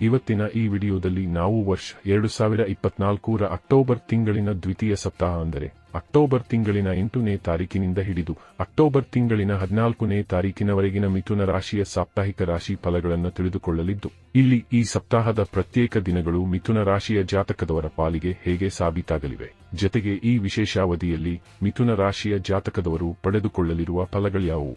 ಇವತ್ತಿನ ಈ ವಿಡಿಯೋದಲ್ಲಿ ನಾವು ವರ್ಷ ಎರಡು ಸಾವಿರ ಇಪ್ಪತ್ನಾಲ್ಕರ ಅಕ್ಟೋಬರ್ ತಿಂಗಳಿನ ದ್ವಿತೀಯ ಸಪ್ತಾಹ ಅಂದರೆ ಅಕ್ಟೋಬರ್ ತಿಂಗಳಿನ ಎಂಟನೇ ತಾರೀಕಿನಿಂದ ಹಿಡಿದು ಅಕ್ಟೋಬರ್ ತಿಂಗಳಿನ ಹದಿನಾಲ್ಕನೇ ತಾರೀಕಿನವರೆಗಿನ ಮಿಥುನ ರಾಶಿಯ ಸಾಪ್ತಾಹಿಕ ರಾಶಿ ಫಲಗಳನ್ನು ತಿಳಿದುಕೊಳ್ಳಲಿದ್ದು, ಇಲ್ಲಿ ಈ ಸಪ್ತಾಹದ ಪ್ರತ್ಯೇಕ ದಿನಗಳು ಮಿಥುನ ರಾಶಿಯ ಜಾತಕದವರ ಪಾಲಿಗೆ ಹೇಗೆ ಸಾಬೀತಾಗಲಿವೆ. ಜತೆಗೆ ಈ ವಿಶೇಷಾವಧಿಯಲ್ಲಿ ಮಿಥುನ ರಾಶಿಯ ಜಾತಕದವರು ಪಡೆದುಕೊಳ್ಳಲಿರುವ ಫಲಗಳ್ಯಾವುವು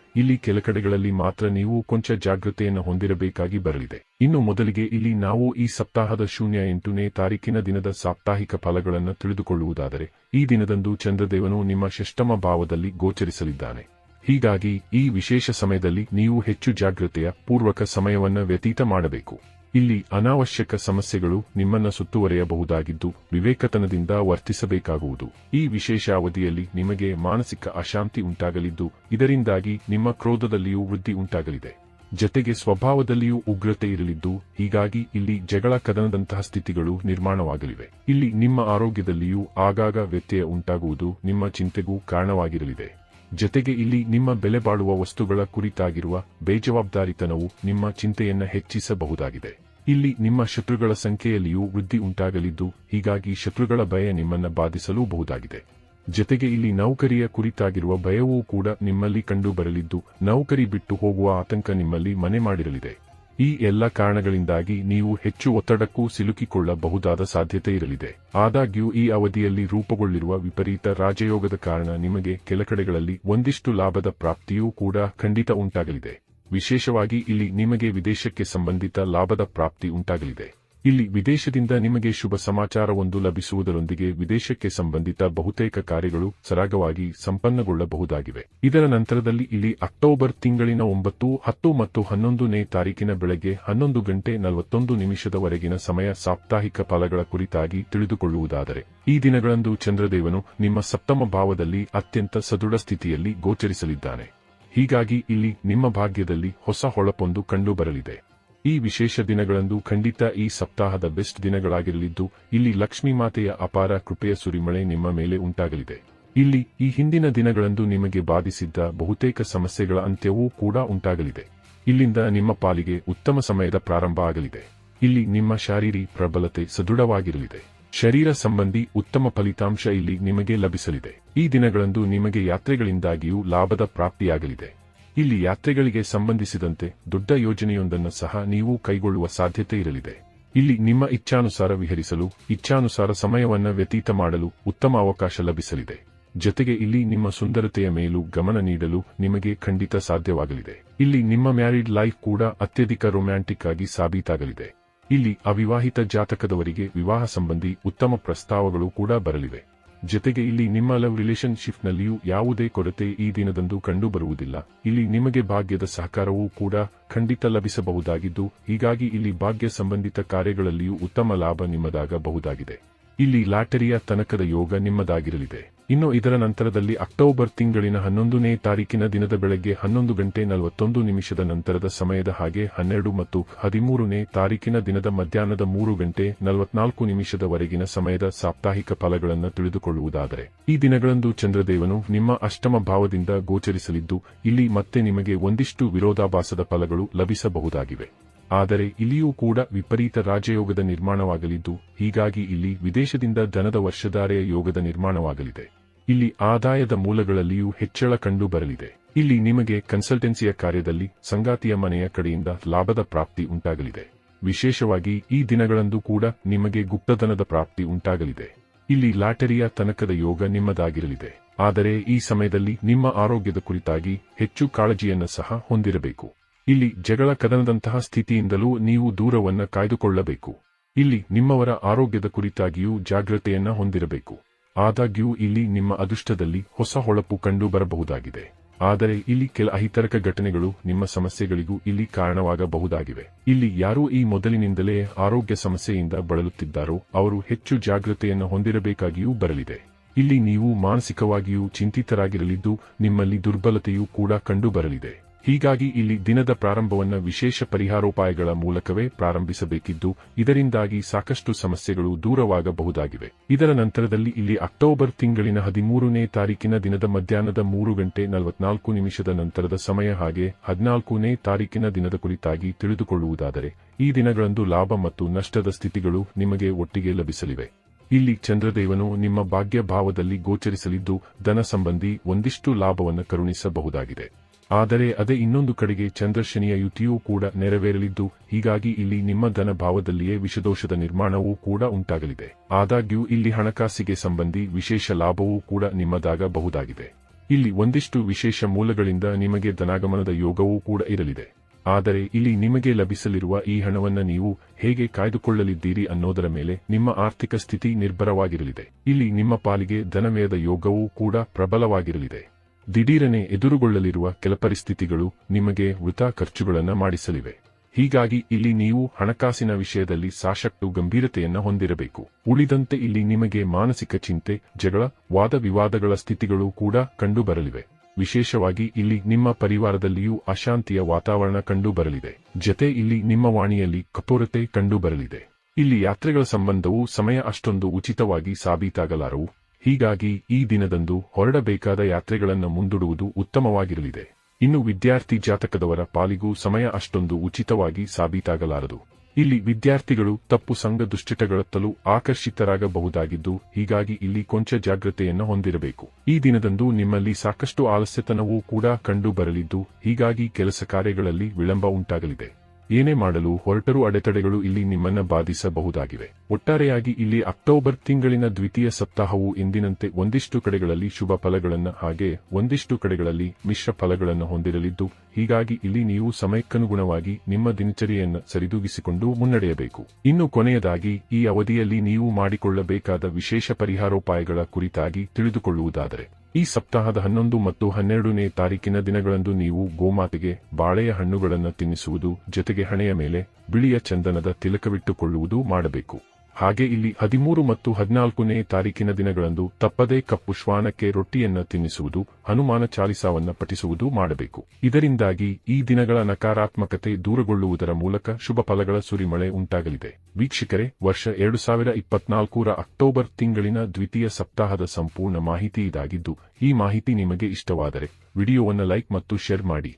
ಇಲ್ಲಿ ಕೆಲ ಕಡೆಗಳಲ್ಲಿ ಮಾತ್ರ ನೀವು ಕೊಂಚ ಜಾಗೃತೆಯನ್ನು ಹೊಂದಿರಬೇಕಾಗಿ ಬರಲಿದೆ. ಇನ್ನು ಮೊದಲಿಗೆ ಇಲ್ಲಿ ನಾವು ಈ ಸಪ್ತಾಹದ ಶೂನ್ಯ ಎಂಟನೇ ತಾರೀಕಿನ ದಿನದ ಸಾಪ್ತಾಹಿಕ ಫಲಗಳನ್ನು ತಿಳಿದುಕೊಳ್ಳುವುದಾದರೆ, ಈ ದಿನದಂದು ಚಂದ್ರದೇವನು ನಿಮ್ಮ ಷಷ್ಟಮ ಭಾವದಲ್ಲಿ ಗೋಚರಿಸಲಿದ್ದಾನೆ. ಹೀಗಾಗಿ ಈ ವಿಶೇಷ ಸಮಯದಲ್ಲಿ ನೀವು ಹೆಚ್ಚು ಜಾಗೃತೆಯ ಪೂರ್ವಕ ಸಮಯವನ್ನು ವ್ಯತೀತ ಮಾಡಬೇಕು. ಇಲ್ಲಿ ಅನಾವಶ್ಯಕ ಸಮಸ್ಯೆಗಳು ನಿಮ್ಮನ್ನ ಸುತ್ತುವರೆಯಬಹುದಾಗಿದ್ದು ವಿವೇಕತನದಿಂದ ವರ್ತಿಸಬೇಕಾಗುವುದು. ಈ ವಿಶೇಷ ಅವಧಿಯಲ್ಲಿ ನಿಮಗೆ ಮಾನಸಿಕ ಅಶಾಂತಿ ಉಂಟಾಗಲಿದ್ದು, ಇದರಿಂದಾಗಿ ನಿಮ್ಮ ಕ್ರೋಧದಲ್ಲಿಯೂ ವೃದ್ಧಿ ಉಂಟಾಗಲಿದೆ. ಜತೆಗೆ ಸ್ವಭಾವದಲ್ಲಿಯೂ ಉಗ್ರತೆ ಇರಲಿದ್ದು, ಹೀಗಾಗಿ ಇಲ್ಲಿ ಜಗಳ ಕದನದಂತಹ ಸ್ಥಿತಿಗಳು ನಿರ್ಮಾಣವಾಗಲಿವೆ. ಇಲ್ಲಿ ನಿಮ್ಮ ಆರೋಗ್ಯದಲ್ಲಿಯೂ ಆಗಾಗ ವ್ಯತ್ಯಯ ಉಂಟಾಗುವುದು ನಿಮ್ಮ ಚಿಂತೆಗೂ ಕಾರಣವಾಗಿರಲಿದೆ. ಜತೆಗೆ ಇಲ್ಲಿ ನಿಮ್ಮ ಬೆಲೆಬಾಳುವ ವಸ್ತುಗಳ ಕುರಿತಾಗಿರುವ ಬೇಜವಾಬ್ದಾರಿತನವು ನಿಮ್ಮ ಚಿಂತೆಯನ್ನ ಹೆಚ್ಚಿಸಬಹುದಾಗಿದೆ. ಇಲ್ಲಿ ನಿಮ್ಮ ಶತ್ರುಗಳ ಸಂಖ್ಯೆಯಲ್ಲಿಯೂ ವೃದ್ಧಿ ಉಂಟಾಗಲಿದ್ದು, ಹೀಗಾಗಿ ಶತ್ರುಗಳ ಭಯ ನಿಮ್ಮನ್ನ ಬಾಧಿಸಲೂಬಹುದಾಗಿದೆ. ಜತೆಗೆ ಇಲ್ಲಿ ನೌಕರಿಯ ಕುರಿತಾಗಿರುವ ಭಯವೂ ಕೂಡ ನಿಮ್ಮಲ್ಲಿ ಕಂಡುಬರಲಿದ್ದು, ನೌಕರಿ ಬಿಟ್ಟು ಹೋಗುವ ಆತಂಕ ನಿಮ್ಮಲ್ಲಿ ಮನೆ ಮಾಡಿರಲಿದೆ. ಈ ಎಲ್ಲ ಕಾರಣಗಳಿಂದಾಗಿ ನೀವು ಹೆಚ್ಚು ಒತ್ತಡಕ್ಕೂ ಸಿಲುಕಿಕೊಳ್ಳಬಹುದಾದ ಸಾಧ್ಯತೆ ಇರಲಿದೆ. ಆದಾಗ್ಯೂ, ಈ ಅವಧಿಯಲ್ಲಿ ರೂಪುಗೊಳ್ಳಿರುವ ವಿಪರೀತ ರಾಜಯೋಗದ ಕಾರಣ ನಿಮಗೆ ಕೆಲಕಡೆಗಳಲ್ಲಿ ಒಂದಿಷ್ಟು ಲಾಭದ ಪ್ರಾಪ್ತಿಯೂ ಕೂಡ ಖಂಡಿತ ಉಂಟಾಗಲಿದೆ. ವಿಶೇಷವಾಗಿ ಇಲ್ಲಿ ನಿಮಗೆ ವಿದೇಶಕ್ಕೆ ಸಂಬಂಧಿತ ಲಾಭದ ಪ್ರಾಪ್ತಿ ಉಂಟಾಗಲಿದೆ. ಇಲ್ಲಿ ವಿದೇಶದಿಂದ ನಿಮಗೆ ಶುಭ ಸಮಾಚಾರವೊಂದು ಲಭಿಸುವುದರೊಂದಿಗೆ ವಿದೇಶಕ್ಕೆ ಸಂಬಂಧಿತ ಬಹುತೇಕ ಕಾರ್ಯಗಳು ಸರಾಗವಾಗಿ ಸಂಪನ್ನಗೊಳ್ಳಬಹುದಾಗಿವೆ. ಇದರ ನಂತರದಲ್ಲಿ ಇಲ್ಲಿ ಅಕ್ಟೋಬರ್ ತಿಂಗಳಿನ ಒಂಬತ್ತು, ಹತ್ತು ಮತ್ತು ಹನ್ನೊಂದನೇ ತಾರೀಕಿನ ಬೆಳಗ್ಗೆ ಹನ್ನೊಂದು ಗಂಟೆ ನಲವತ್ತೊಂದು ನಿಮಿಷದವರೆಗಿನ ಸಮಯ ಸಾಪ್ತಾಹಿಕ ಫಲಗಳ ಕುರಿತಾಗಿ ತಿಳಿದುಕೊಳ್ಳುವುದಾದರೆ. ಈ ದಿನಗಳಂದು ಚಂದ್ರದೇವನು ನಿಮ್ಮ ಸಪ್ತಮ ಭಾವದಲ್ಲಿ ಅತ್ಯಂತ ಸದೃಢ ಸ್ಥಿತಿಯಲ್ಲಿ ಗೋಚರಿಸಲಿದ್ದಾನೆ. ಹೀಗಾಗಿ ಇಲ್ಲಿ ನಿಮ್ಮ ಭಾಗ್ಯದಲ್ಲಿ ಹೊಸ ಹೊಳಪೊಂದು ಕಂಡುಬರಲಿದೆ. ಈ ವಿಶೇಷ ದಿನಗಳಂದು ಖಂಡಿತ ಈ ಸಪ್ತಾಹದ ಬೆಸ್ಟ್ ದಿನಗಳಾಗಿರಲಿದ್ದು, ಇಲ್ಲಿ ಲಕ್ಷ್ಮೀ ಮಾತೆಯ ಅಪಾರ ಕೃಪೆಯ ಸುರಿಮಳೆ ನಿಮ್ಮ ಮೇಲೆ ಉಂಟಾಗಲಿದೆ. ಇಲ್ಲಿ ಈ ಹಿಂದಿನ ದಿನಗಳಂದು ನಿಮಗೆ ಬಾಧಿಸಿದ್ದ ಬಹುತೇಕ ಸಮಸ್ಯೆಗಳ ಅಂತ್ಯವೂ ಕೂಡ ಉಂಟಾಗಲಿದೆ. ಇಲ್ಲಿಂದ ನಿಮ್ಮ ಪಾಲಿಗೆ ಉತ್ತಮ ಸಮಯದ ಪ್ರಾರಂಭ ಆಗಲಿದೆ. ಇಲ್ಲಿ ನಿಮ್ಮ ಶಾರೀರಿ ಪ್ರಬಲತೆ ಸದೃಢವಾಗಿರಲಿದೆ. ಶರೀರ ಸಂಬಂಧಿ ಉತ್ತಮ ಫಲಿತಾಂಶ ಇಲ್ಲಿ ನಿಮಗೆ ಲಭಿಸಲಿದೆ. ಈ ದಿನಗಳಂದು ನಿಮಗೆ ಯಾತ್ರೆಗಳಿಂದಾಗಿಯೂ ಲಾಭದ ಪ್ರಾಪ್ತಿಯಾಗಲಿದೆ. ಇಲ್ಲಿ ಯಾತ್ರೆಗಳಿಗೆ ಸಂಬಂಧಿಸಿದಂತೆ ದೊಡ್ಡ ಯೋಜನೆಯೊಂದನ್ನು ಸಹ ನೀವು ಕೈಗೊಳ್ಳುವ ಸಾಧ್ಯತೆ ಇರಲಿದೆ. ಇಲ್ಲಿ ನಿಮ್ಮ ಇಚ್ಛಾನುಸಾರ ವಿಹರಿಸಲು, ಇಚ್ಛಾನುಸಾರ ಸಮಯವನ್ನ ವ್ಯತೀತ ಮಾಡಲು ಉತ್ತಮ ಅವಕಾಶ ಲಭಿಸಲಿದೆ. ಜತೆಗೆ ಇಲ್ಲಿ ನಿಮ್ಮ ಸುಂದರತೆಯ ಮೇಲೂ ಗಮನ ನೀಡಲು ನಿಮಗೆ ಖಂಡಿತ ಸಾಧ್ಯವಾಗಲಿದೆ. ಇಲ್ಲಿ ನಿಮ್ಮ ಮ್ಯಾರಿಡ್ ಲೈಫ್ ಕೂಡ ಅತ್ಯಧಿಕ ರೊಮ್ಯಾಂಟಿಕ್ ಆಗಿ ಸಾಬೀತಾಗಲಿದೆ. ಇಲ್ಲಿ ಅವಿವಾಹಿತ ಜಾತಕದವರಿಗೆ ವಿವಾಹ ಸಂಬಂಧಿ ಉತ್ತಮ ಪ್ರಸ್ತಾವಗಳು ಕೂಡ ಬರಲಿವೆ. ಜತೆಗೆ ಇಲ್ಲಿ ನಿಮ್ಮ ಲವ್ ರಿಲೇಶನ್ಶಿಪ್ನಲ್ಲಿಯೂ ಯಾವುದೇ ಕೊರತೆ ಈ ದಿನದಂದು ಕಂಡುಬರುವುದಿಲ್ಲ. ಇಲ್ಲಿ ನಿಮಗೆ ಭಾಗ್ಯದ ಸಹಕಾರವೂ ಕೂಡ ಖಂಡಿತ ಲಭಿಸಬಹುದಾಗಿದ್ದು, ಹೀಗಾಗಿ ಇಲ್ಲಿ ಭಾಗ್ಯ ಸಂಬಂಧಿತ ಕಾರ್ಯಗಳಲ್ಲಿಯೂ ಉತ್ತಮ ಲಾಭ ನಿಮ್ಮದಾಗಬಹುದಾಗಿದೆ. ಇಲ್ಲಿ ಲಾಟರಿಯ ತನಕದ ಯೋಗ ನಿಮ್ಮದಾಗಿರಲಿದೆ. ಇನ್ನು ಇದರ ನಂತರದಲ್ಲಿ ಅಕ್ಟೋಬರ್ ತಿಂಗಳಿನ ಹನ್ನೊಂದನೇ ತಾರೀಕಿನ ದಿನದ ಬೆಳಗ್ಗೆ ಹನ್ನೊಂದು ಗಂಟೆ ನಲವತ್ತೊಂದು ನಿಮಿಷದ ನಂತರದ ಸಮಯದ ಹಾಗೆ ಹನ್ನೆರಡು ಮತ್ತು ಹದಿಮೂರನೇ ತಾರೀಕಿನ ದಿನದ ಮಧ್ಯಾಹ್ನದ ಮೂರು ಗಂಟೆ ನಲವತ್ನಾಲ್ಕು ನಿಮಿಷದವರೆಗಿನ ಸಮಯದ ಸಾಪ್ತಾಹಿಕ ಫಲಗಳನ್ನು ತಿಳಿದುಕೊಳ್ಳುವುದಾದರೆ. ಈ ದಿನಗಳಂದು ಚಂದ್ರದೇವನು ನಿಮ್ಮ ಅಷ್ಟಮ ಭಾವದಿಂದ ಗೋಚರಿಸಲಿದ್ದು, ಇಲ್ಲಿ ಮತ್ತೆ ನಿಮಗೆ ಒಂದಿಷ್ಟು ವಿರೋಧಾಭಾಸದ ಫಲಗಳು ಲಭಿಸಬಹುದಾಗಿವೆ. ಆದರೆ ಇಲ್ಲಿಯೂ ಕೂಡ ವಿಪರೀತ ರಾಜಯೋಗದ ನಿರ್ಮಾಣವಾಗಲಿದ್ದು, ಹೀಗಾಗಿ ಇಲ್ಲಿ ವಿದೇಶದಿಂದ ಧನದ ವರ್ಷಧಾರೆಯ ಯೋಗದ ನಿರ್ಮಾಣವಾಗಲಿದೆ. ಇಲ್ಲಿ ಆದಾಯದ ಮೂಲಗಳಲ್ಲಿಯೂ ಹೆಚ್ಚಳ ಕಂಡು ಬರಲಿದೆ ಇಲ್ಲಿ ನಿಮಗೆ ಕನ್ಸಲ್ಟೆನ್ಸಿಯ ಕಾರ್ಯದಲ್ಲಿ ಸಂಗಾತಿಯ ಮನೆಯ ಕಡೆಯಿಂದ ಲಾಭದ ಪ್ರಾಪ್ತಿ ಉಂಟಾಗಲಿದೆ. ವಿಶೇಷವಾಗಿ ಈ ದಿನಗಳಂದು ಕೂಡ ನಿಮಗೆ ಗುಪ್ತಧನದ ಪ್ರಾಪ್ತಿ ಉಂಟಾಗಲಿದೆ. ಇಲ್ಲಿ ಲಾಟರಿಯ ತನಕದ ಯೋಗ ನಿಮ್ಮದಾಗಿರಲಿದೆ. ಆದರೆ ಈ ಸಮಯದಲ್ಲಿ ನಿಮ್ಮ ಆರೋಗ್ಯದ ಕುರಿತಾಗಿ ಹೆಚ್ಚು ಕಾಳಜಿಯನ್ನು ಸಹ ಹೊಂದಿರಬೇಕು. ಇಲ್ಲಿ ಜಗಳ ಕದನದಂತಹ ಸ್ಥಿತಿಯಿಂದಲೂ ನೀವು ದೂರವನ್ನು ಕಾಯ್ದುಕೊಳ್ಳಬೇಕು. ಇಲ್ಲಿ ನಿಮ್ಮವರ ಆರೋಗ್ಯದ ಕುರಿತಾಗಿಯೂ ಜಾಗ್ರತೆಯನ್ನ ಹೊಂದಿರಬೇಕು. ಆದಾಗ್ಯೂ ಇಲ್ಲಿ ನಿಮ್ಮ ಅದೃಷ್ಟದಲ್ಲಿ ಹೊಸ ಹೊಳಪು ಕಂಡು ಬರಬಹುದಾಗಿದೆ ಆದರೆ ಇಲ್ಲಿ ಕೆಲ ಅಹಿತರಕ ಘಟನೆಗಳು ನಿಮ್ಮ ಸಮಸ್ಯೆಗಳಿಗೂ ಇಲ್ಲಿ ಕಾರಣವಾಗಬಹುದಾಗಿವೆ. ಇಲ್ಲಿ ಯಾರು ಈ ಮೊದಲಿನಿಂದಲೇ ಆರೋಗ್ಯ ಸಮಸ್ಯೆಯಿಂದ ಬಳಲುತ್ತಿದ್ದಾರೋ ಅವರು ಹೆಚ್ಚು ಜಾಗೃತೆಯನ್ನು ಹೊಂದಿರಬೇಕಾಗಿಯೂ ಬರಲಿದೆ. ಇಲ್ಲಿ ನೀವು ಮಾನಸಿಕವಾಗಿಯೂ ಚಿಂತಿತರಾಗಿರಲಿದ್ದು ನಿಮ್ಮಲ್ಲಿ ದುರ್ಬಲತೆಯೂ ಕೂಡ ಕಂಡುಬರಲಿದೆ. ಹೀಗಾಗಿ ಇಲ್ಲಿ ದಿನದ ಪ್ರಾರಂಭವನ್ನು ವಿಶೇಷ ಪರಿಹಾರೋಪಾಯಗಳ ಮೂಲಕವೇ ಪ್ರಾರಂಭಿಸಬೇಕಿದ್ದು, ಇದರಿಂದಾಗಿ ಸಾಕಷ್ಟು ಸಮಸ್ಯೆಗಳು ದೂರವಾಗಬಹುದಾಗಿವೆ. ಇದರ ನಂತರದಲ್ಲಿ ಇಲ್ಲಿ ಅಕ್ಟೋಬರ್ ತಿಂಗಳಿನ ಹದಿಮೂರನೇ ತಾರೀಕಿನ ದಿನದ ಮಧ್ಯಾಹ್ನದ ಮೂರು ಗಂಟೆ ನಲವತ್ನಾಲ್ಕು ನಿಮಿಷದ ನಂತರದ ಸಮಯ ಹಾಗೆ ಹದಿನಾಲ್ಕನೇ ತಾರೀಕಿನ ದಿನದ ಕುರಿತಾಗಿ ತಿಳಿದುಕೊಳ್ಳುವುದಾದರೆ, ಈ ದಿನಗಳಂದು ಲಾಭ ಮತ್ತು ನಷ್ಟದ ಸ್ಥಿತಿಗಳು ನಿಮಗೆ ಒಟ್ಟಿಗೆ ಲಭಿಸಲಿವೆ. ಇಲ್ಲಿ ಚಂದ್ರದೇವನು ನಿಮ್ಮ ಭಾಗ್ಯ ಭಾವದಲ್ಲಿ ಗೋಚರಿಸಲಿದ್ದು, ಧನ ಸಂಬಂಧಿ ಒಂದಿಷ್ಟು ಲಾಭವನ್ನು ಕರುಣಿಸಬಹುದಾಗಿದೆ. ಆದರೆ ಅದೇ ಇನ್ನೊಂದು ಕಡೆಗೆ ಚಂದ್ರಶನಿಯ ಯುತಿಯೂ ಕೂಡ ನೆರವೇರಲಿದ್ದು, ಹೀಗಾಗಿ ಇಲ್ಲಿ ನಿಮ್ಮ ಧನ ಭಾವದಲ್ಲಿಯೇ ವಿಷದೋಷದ ನಿರ್ಮಾಣವೂ ಕೂಡ ಉಂಟಾಗಲಿದೆ. ಆದಾಗ್ಯೂ ಇಲ್ಲಿ ಹಣಕಾಸಿಗೆ ಸಂಬಂಧಿ ವಿಶೇಷ ಲಾಭವೂ ಕೂಡ ನಿಮ್ಮದಾಗಬಹುದಾಗಿದೆ. ಇಲ್ಲಿ ಒಂದಿಷ್ಟು ವಿಶೇಷ ಮೂಲಗಳಿಂದ ನಿಮಗೆ ಧನಾಗಮನದ ಯೋಗವೂ ಕೂಡ ಇರಲಿದೆ. ಆದರೆ ಇಲ್ಲಿ ನಿಮಗೆ ಲಭಿಸಲಿರುವ ಈ ಹಣವನ್ನ ನೀವು ಹೇಗೆ ಕಾಯ್ದುಕೊಳ್ಳಲಿದ್ದೀರಿ ಅನ್ನೋದರ ಮೇಲೆ ನಿಮ್ಮ ಆರ್ಥಿಕ ಸ್ಥಿತಿ ನಿರ್ಭರವಾಗಿರಲಿದೆ. ಇಲ್ಲಿ ನಿಮ್ಮ ಪಾಲಿಗೆ ಧನವ್ಯಯದ ಯೋಗವೂ ಕೂಡ ಪ್ರಬಲವಾಗಿರಲಿದೆ. ದಿಢೀರನೆ ಎದುರುಗೊಳ್ಳಲಿರುವ ಕೆಲ ಪರಿಸ್ಥಿತಿಗಳು ನಿಮಗೆ ವೃಥಾ ಖರ್ಚುಗಳನ್ನು ಮಾಡಿಸಲಿವೆ. ಹೀಗಾಗಿ ಇಲ್ಲಿ ನೀವು ಹಣಕಾಸಿನ ವಿಷಯದಲ್ಲಿ ಸಾಕಷ್ಟು ಗಂಭೀರತೆಯನ್ನ ಹೊಂದಿರಬೇಕು. ಉಳಿದಂತೆ ಇಲ್ಲಿ ನಿಮಗೆ ಮಾನಸಿಕ ಚಿಂತೆ, ಜಗಳ, ವಾದ ವಿವಾದಗಳ ಸ್ಥಿತಿಗಳು ಕೂಡ ಕಂಡುಬರಲಿವೆ. ವಿಶೇಷವಾಗಿ ಇಲ್ಲಿ ನಿಮ್ಮ ಪರಿವಾರದಲ್ಲಿಯೂ ಅಶಾಂತಿಯ ವಾತಾವರಣ ಕಂಡುಬರಲಿದೆ. ಜತೆ ಇಲ್ಲಿ ನಿಮ್ಮ ವಾಣಿಯಲ್ಲಿ ಕಠೋರತೆ ಕಂಡುಬರಲಿದೆ. ಇಲ್ಲಿ ಯಾತ್ರೆಗಳ ಸಂಬಂಧವು ಸಮಯ ಅಷ್ಟೊಂದು ಉಚಿತವಾಗಿ ಸಾಬೀತಾಗಲಾರವು. ಹೀಗಾಗಿ ಈ ದಿನದಂದು ಹೊರಡಬೇಕಾದ ಯಾತ್ರೆಗಳನ್ನು ಮುಂದೂಡುವುದು ಉತ್ತಮವಾಗಿರಲಿದೆ. ಇನ್ನು ವಿದ್ಯಾರ್ಥಿ ಜಾತಕದವರ ಪಾಲಿಗೂ ಸಮಯ ಅಷ್ಟೊಂದು ಉಚಿತವಾಗಿ ಸಾಬೀತಾಗಲಾರದು. ಇಲ್ಲಿ ವಿದ್ಯಾರ್ಥಿಗಳು ತಪ್ಪು ಸಂಘ ದುಶ್ಚಟಗಳತ್ತಲೂ ಆಕರ್ಷಿತರಾಗಬಹುದಾಗಿದ್ದು, ಹೀಗಾಗಿ ಇಲ್ಲಿ ಕೊಂಚ ಜಾಗ್ರತೆಯನ್ನು ಹೊಂದಿರಬೇಕು. ಈ ದಿನದಂದು ನಿಮ್ಮಲ್ಲಿ ಸಾಕಷ್ಟು ಆಲಸ್ಯತನವೂ ಕೂಡ ಕಂಡು ಬರಲಿದ್ದು, ಹೀಗಾಗಿ ಕೆಲಸ ಕಾರ್ಯಗಳಲ್ಲಿ ವಿಳಂಬ ಉಂಟಾಗಲಿದೆ. ಏನೇ ಮಾಡಲು ಹೊರಟರು ಅಡೆತಡೆಗಳು ಇಲ್ಲಿ ನಿಮ್ಮನ್ನ ಬಾಧಿಸಬಹುದಾಗಿವೆ. ಒಟ್ಟಾರೆಯಾಗಿ ಇಲ್ಲಿ ಅಕ್ಟೋಬರ್ ತಿಂಗಳಿನ ದ್ವಿತೀಯ ಸಪ್ತಾಹವು ಎಂದಿನಂತೆ ಒಂದಿಷ್ಟು ಕಡೆಗಳಲ್ಲಿ ಶುಭ ಫಲಗಳನ್ನು ಹಾಗೆ ಒಂದಿಷ್ಟು ಕಡೆಗಳಲ್ಲಿ ಮಿಶ್ರ ಫಲಗಳನ್ನು ಹೊಂದಿರಲಿದ್ದು, ಹೀಗಾಗಿ ಇಲ್ಲಿ ನೀವು ಸಮಯಕ್ಕನುಗುಣವಾಗಿ ನಿಮ್ಮ ದಿನಚರಿಯನ್ನು ಸರಿದೂಗಿಸಿಕೊಂಡು ಮುನ್ನಡೆಯಬೇಕು. ಇನ್ನು ಕೊನೆಯದಾಗಿ, ಈ ಅವಧಿಯಲ್ಲಿ ನೀವು ಮಾಡಿಕೊಳ್ಳಬೇಕಾದ ವಿಶೇಷ ಪರಿಹಾರೋಪಾಯಗಳ ಕುರಿತಾಗಿ ತಿಳಿದುಕೊಳ್ಳುವುದಾದರೆ ಈ ಸಪ್ತಾಹದ ಹನ್ನೊಂದು ಮತ್ತು ಹನ್ನೆರಡನೇ ತಾರೀಕಿನ ದಿನಗಳಂದು ನೀವು ಗೋಮಾತೆಗೆ ಬಾಳೆಯ ಹಣ್ಣುಗಳನ್ನು ತಿನ್ನಿಸುವುದು ಜೊತೆಗೆ ಹಣೆಯ ಮೇಲೆ ಬಿಳಿಯ ಚಂದನದ ತಿಲಕವಿಟ್ಟುಕೊಳ್ಳುವುದು ಮಾಡಬೇಕು. ಹಾಗೆ ಇಲ್ಲಿ ಹದಿಮೂರು ಮತ್ತು ಹದಿನಾಲ್ಕನೇ ತಾರೀಕಿನ ದಿನಗಳಂದು ತಪ್ಪದೇ ಕಪ್ಪು ಶ್ವಾನಕ್ಕೆ ರೊಟ್ಟಿಯನ್ನ ತಿನ್ನಿಸುವುದು, ಹನುಮಾನ ಚಾಲಿಸಾವನ್ನ ಪಠಿಸುವುದು ಮಾಡಬೇಕು. ಇದರಿಂದಾಗಿ ಈ ದಿನಗಳ ನಕಾರಾತ್ಮಕತೆ ದೂರಗೊಳ್ಳುವುದರ ಮೂಲಕ ಶುಭ ಫಲಗಳ ಸುರಿಮಳೆ ಉಂಟಾಗಲಿದೆ. ವೀಕ್ಷಕರೇ, ವರ್ಷ ಎರಡು ಸಾವಿರ ಅಕ್ಟೋಬರ್ ತಿಂಗಳಿನ ದ್ವಿತೀಯ ಸಪ್ತಾಹದ ಸಂಪೂರ್ಣ ಮಾಹಿತಿ ಇದಾಗಿದ್ದು, ಈ ಮಾಹಿತಿ ನಿಮಗೆ ಇಷ್ಟವಾದರೆ ವಿಡಿಯೋವನ್ನು ಲೈಕ್ ಮತ್ತು ಶೇರ್ ಮಾಡಿ.